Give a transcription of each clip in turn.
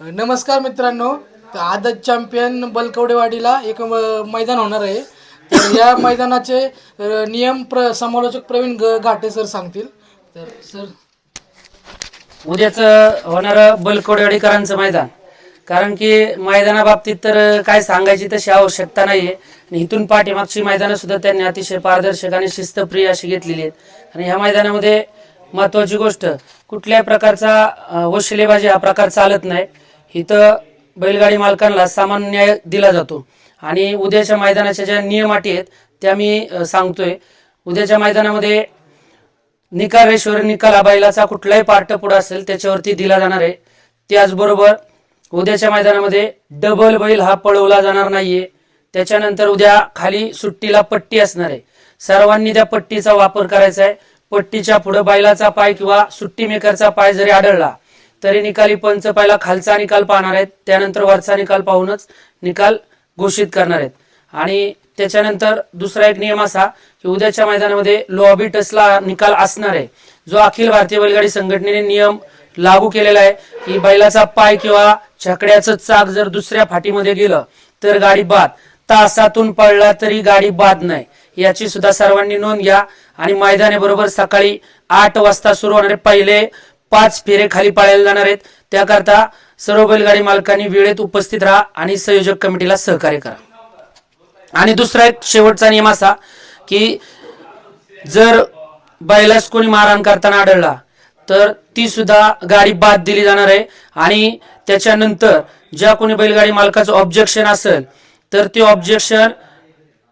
नमस्कार मित्रांनो तर आदत चॅम्पियन बलकवडेवाडीला एक म- मैदान होणार आहे. तर या मैदानाचे अ, नियम प्र समालोचक प्रवीण ग घाटे सर सांगतील. तर सर. उद्याच होणारं बलकोडेवाडीकरांचं मैदान. कारण की मैदानाबाबतीत तर काय सांगायची तशी आवश्यकता नाहीये. आणि इथून पाठीमागची मैदानं सुद्धा त्यांनी अतिशय पारदर्शक आणि शिस्तप्रिय अशी घेतलेली आहेत. आणि ह्या मैदानामध्ये महत्वाची गोष्ट. कुठल्याही प्रकारचा वशिलेबाजी हा प्रकार चालत नाही. इथं बैलगाडी मालकांना सामान न्याय दिला जातो. आणि उद्याच्या मैदानाच्या ज्या नियम अटी आहेत त्या मी सांगतोय. उद्याच्या मैदानामध्ये निकाल रेषेवर निकाल हा बैलाचा कुठलाही पार्ट पुढे असेल त्याच्यावरती दिला जाणार आहे. त्याचबरोबर उद्याच्या मैदानामध्ये डबल बैल हा पळवला जाणार नाहीये. त्याच्यानंतर उद्या खाली सुट्टीला पट्टी असणार आहे. सर्वांनी त्या पट्टीचा वापर करायचा आहे. पट्टीच्या पुढे बैलाचा पाय किंवा सुट्टी मेकरचा पाय जरी आढळला तरी निकाली पंच पहिला खालचा निकाल पाहणार आहेत. त्यानंतर वरचा निकाल पाहूनच निकाल घोषित करणार आहेत. आणि त्याच्यानंतर दुसरा एक नियम असा की उद्याच्या मैदानामध्ये लॉबी टसला निकाल असणार आहे. जो अखिल भारतीय बैलगाडी संघटनेने नियम लागू केलेला आहे की बैलाचा पाय किंवा छकड्याचं चाक जर दुसऱ्या फाटीमध्ये गेलं तर गाडी बाद. तासातून पडला तरी गाडी बाद नाही. याची सुद्धा सर्वांनी नोंद घ्या. आणि मैदाने बरोबर सकाळी आठ वाजता सुरू होणारे पहिले पाच फेरे खाली पाळले जाणार आहेत. त्याकरता सर्व बैलगाडी मालकांनी वेळेत उपस्थित राहा आणि संयोजक कमिटीला सहकार्य करा. आणि दुसरा एक शेवटचा नियम असा की जर बैलास कोणी मारहाण करताना आढळला तर ती सुद्धा गाडी बाद दिली जाणार आहे. आणि त्याच्यानंतर ज्या कोणी बैलगाडी मालकाचं ऑब्जेक्शन असेल तर ते ऑब्जेक्शन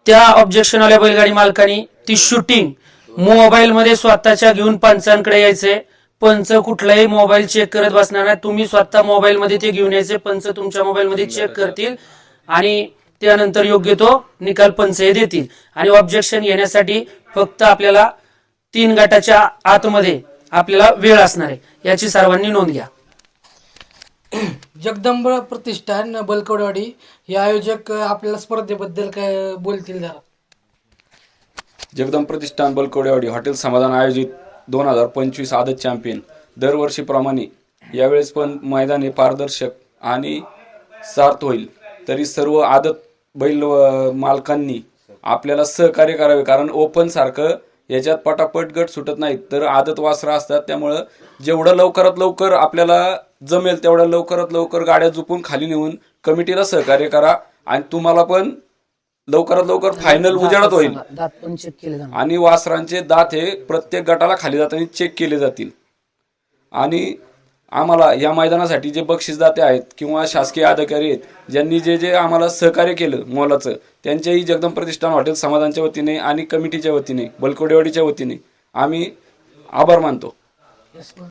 त्या ऑब्जेक्शनवाल्या बैलगाडी मालकांनी ती शूटिंग मोबाईल मध्ये स्वतःच्या घेऊन पंचांकडे यायचे. पंच कुठलाही मोबाईल चेक करत बसणार नाही. तुम्ही स्वतः मोबाईल मध्ये ते घेऊन यायचे. पंच तुमच्या मोबाईल मध्ये चेक करतील. आणि त्यानंतर योग्य तो निकाल पंच हे देतील. आणि ऑब्जेक्शन घेण्यासाठी फक्त आपल्याला तीन गटाच्या आतमध्ये आपल्याला वेळ असणार आहे. याची सर्वांनी नोंद घ्या. जगदंब प्रतिष्ठान बलकवडवाडी हे आयोजक आपल्याला स्पर्धेबद्दल काय बोलतील जरा? जगदंब प्रतिष्ठान बलकवडेवाडी हॉटेल समाधान आयोजित दोन हजार पंचवीस आदत चॅम्पियन. दरवर्षीप्रमाणे यावेळेस पण मैदाने पारदर्शक आणि सार्थ होईल. तरी सर्व आदत बैल अं, मालकांनी आपल्याला सहकार्य करावे कारण ओपन सारखं याच्यात पटापट गट सुटत नाहीत. तर आदत वासरा असतात त्यामुळं जेवढं लवकरात लवकर आपल्याला जमेल तेवढ्या लवकरात लवकर गाड्या झुपून खाली नेऊन कमिटीला सहकार्य करा आणि तुम्हाला पण लवकरात लवकर फायनल उजेडात होईल. दात पण चेक केले जाणार. आणि वासरांचे दात हे प्रत्येक गटाला खाली जाताना चेक केले जातील. आणि आम्हाला या मैदानासाठी जे बक्षीसदाते आहेत किंवा शासकीय अधिकारी आहेत ज्यांनी जे जे आम्हाला सहकार्य केलं मोलाचं त्यांच्याही जगदंब प्रतिष्ठान हॉटेल समाधानच्या वतीने आणि कमिटीच्या वतीने बलकोडेवाडीच्या वतीने आम्ही आभार मानतो.